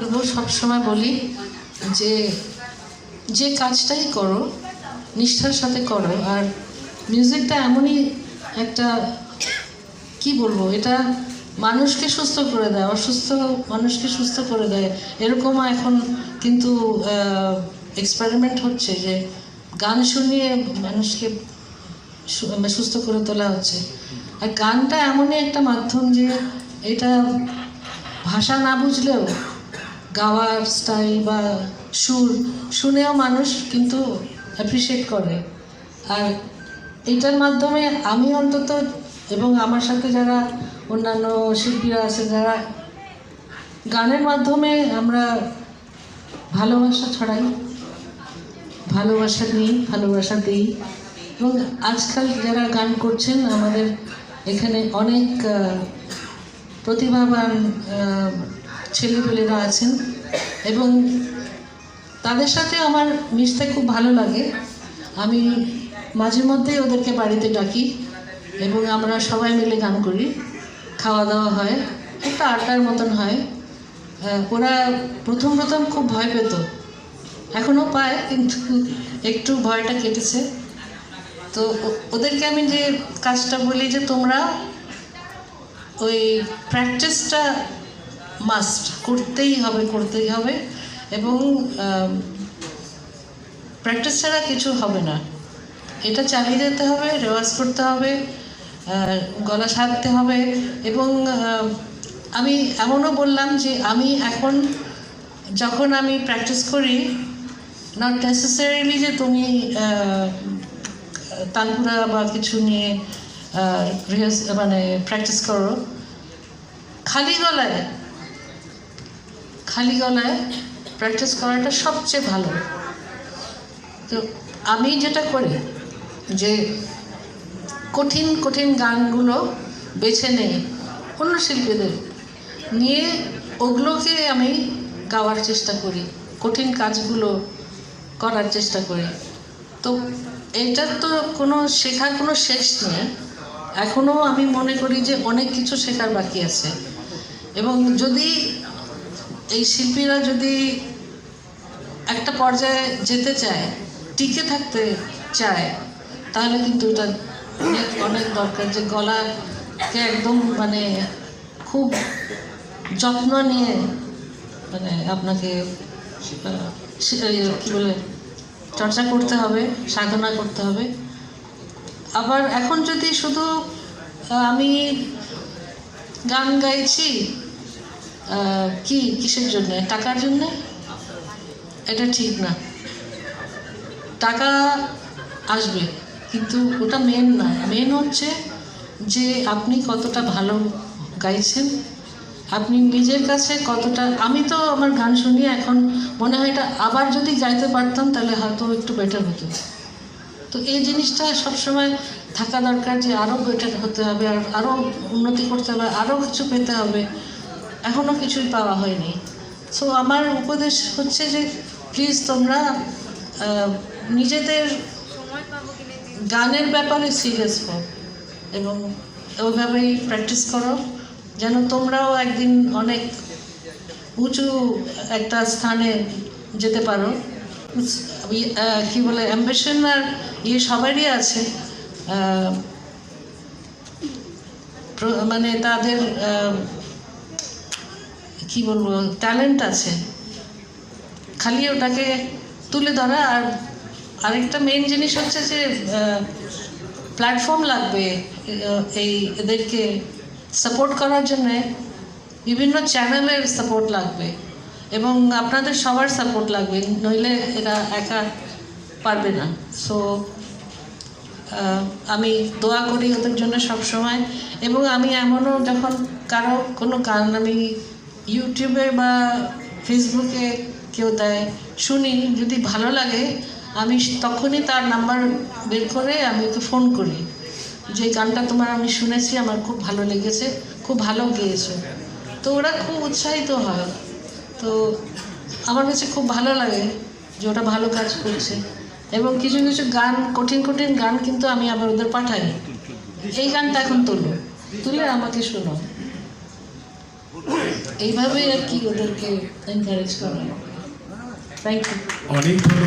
বলব সবসময় বলি যে যে কাজটাই করো, নিষ্ঠার সাথে করো। আর মিউজিকটা এমনই একটা, কি বলব, এটা মানুষকে সুস্থ করে দেয়, অসুস্থ মানুষকে সুস্থ করে দেয়। এরকম এখন কিন্তু এক্সপেরিমেন্ট হচ্ছে যে, গান শুনিয়ে মানুষকে মানে সুস্থ করে তোলা হচ্ছে। আর গানটা এমনই একটা মাধ্যম যে, এটা ভাষা না বুঝলেও গাওয়ার স্টাইল বা সুর শুনেও মানুষ কিন্তু অ্যাপ্রিসিয়েট করে। আর এটার মাধ্যমে আমি অন্তত এবং আমার সাথে যারা অন্যান্য শিল্পীরা আছে, যারা গানের মাধ্যমে আমরা ভালোবাসা ছড়াই, ভালোবাসা নিই, ভালোবাসা দিই। এবং আজকাল যারা গান করছেন, আমাদের এখানে অনেক প্রতিভাবান ছেলেপেলেরা আছেন। এবং তাদের সাথে আমার মিশতে খুব ভালো লাগে। আমি মাঝে মধ্যেই ওদেরকে বাড়িতে ডাকি এবং আমরা সবাই মিলে গান করি। খাওয়া দাওয়া হয়, একটা আড্ডার মতন হয়। ওরা প্রথম প্রথম খুব ভয় পেত। এখনও পায়, কিন্তু একটু ভয়টা কেটেছে। তো ওদেরকে আমি যে কাজটা বলি যে তোমরা ওই প্র্যাকটিসটা মাস্ট করতেই হবে করতেই হবে এবং প্র্যাকটিস ছাড়া কিছু হবে না। এটা চালিয়ে যেতে হবে রেওয়াজ করতে হবে গলা সারতে হবে এবং আমি এমনও বললাম যে আমি এখন যখন আমি প্র্যাকটিস করি নট নেসেসারিলি যে তুমি তানপুরা বা কিছু নিয়ে মানে প্র্যাকটিস করো, খালি গলায় খালি গলায় প্র্যাকটিস করাটা সবচেয়ে ভালো। তো আমি যেটা করি যে কঠিন কঠিন গানগুলো বেছে নেই অন্য শিল্পীদের। নিয়ে ওগুলোকে আমি গাওয়ার চেষ্টা করি, কঠিন কাজগুলো করার চেষ্টা করি। তো এটার তো কোনো শেখার কোনো শেষ নেই। এখনও আমি মনে করি যে অনেক কিছু শেখার বাকি আছে। এবং যদি এই শিল্পীরা যদি একটা পর্যায়ে যেতে চায়, টিকে থাকতে চায়, তাহলে কিন্তু এটা অনেক অনেক দরকার যে গলাকে একদম মানে খুব যত্ন নিয়ে মানে আপনাকে কি বলে, চর্চা করতে হবে, সাধনা করতে হবে। আবার এখন যদি শুধু আমি গান গাইছি কি, কিসের জন্য? টাকার জন্য? এটা ঠিক না। টাকা আসবে, কিন্তু ওটা মেন না। মেন হচ্ছে যে আপনি কতটা ভালো গাইছেন, আপনি নিজের কাছে কতটা আমি তো আমার গান শুনি এখন, মনে হয় এটা আবার যদি গাইতে পারতাম, তাহলে হয়তো একটু বেটার হতো। তো এই জিনিসটা সবসময় থাকা দরকার যে আরও বেটার হতে হবে, আর আরও উন্নতি করতে হবে আরও কিছু পেতে হবে। এখনও কিছুই পাওয়া হয়নি। সো আমার উপদেশ হচ্ছে যে প্লিজ তোমরা নিজেদের গানের ব্যাপারে সিরিয়াস হও এবং ওইভাবেই প্র্যাকটিস করো। যেন তোমরাও একদিন অনেক উঁচু একটা স্থানে যেতে পারো। ইয়ে, কি বলে অ্যাম্বিশন আর ইয়ে সবারই আছে। মানে তাদের কি বলব ট্যালেন্ট আছে। খালি ওটাকে তুলে ধরা আর আরেকটা মেন জিনিস হচ্ছে যে প্ল্যাটফর্ম লাগবে এই এদেরকে সাপোর্ট করার জন্যে বিভিন্ন চ্যানেলের সাপোর্ট লাগবে এবং আপনাদের সবার সাপোর্ট লাগবে, নইলে এরা একা পারবে না। সো আমি দোয়া করি ওদের জন্য সব সময় এবং আমি এমনও যখন কারও কোনো গান আমি ইউটিউবে বা ফেসবুকে কেউ দেয় শুনি, যদি ভালো লাগে, আমি তখনই তার নাম্বার বের করে আমি ওকে ফোন করি। যে গানটা তোমার আমি শুনেছি, আমার খুব ভালো লেগেছে, খুব ভালো গেয়েছো। তো ওরা খুব উৎসাহিত হয়। তো আমার কাছে খুব ভালো লাগে যে ওটা ভালো কাজ করছে। এবং কিছু কিছু গান, কঠিন কঠিন গান কিন্তু আমি আবার ওদের পাঠাই। এই গানটা এখন তুলো। তুলে আমাকে শোনো এইভাবেই আর কি ওদেরকে এনকারেজ করা থ্যাংক ইউ অনেক ধন্যবাদ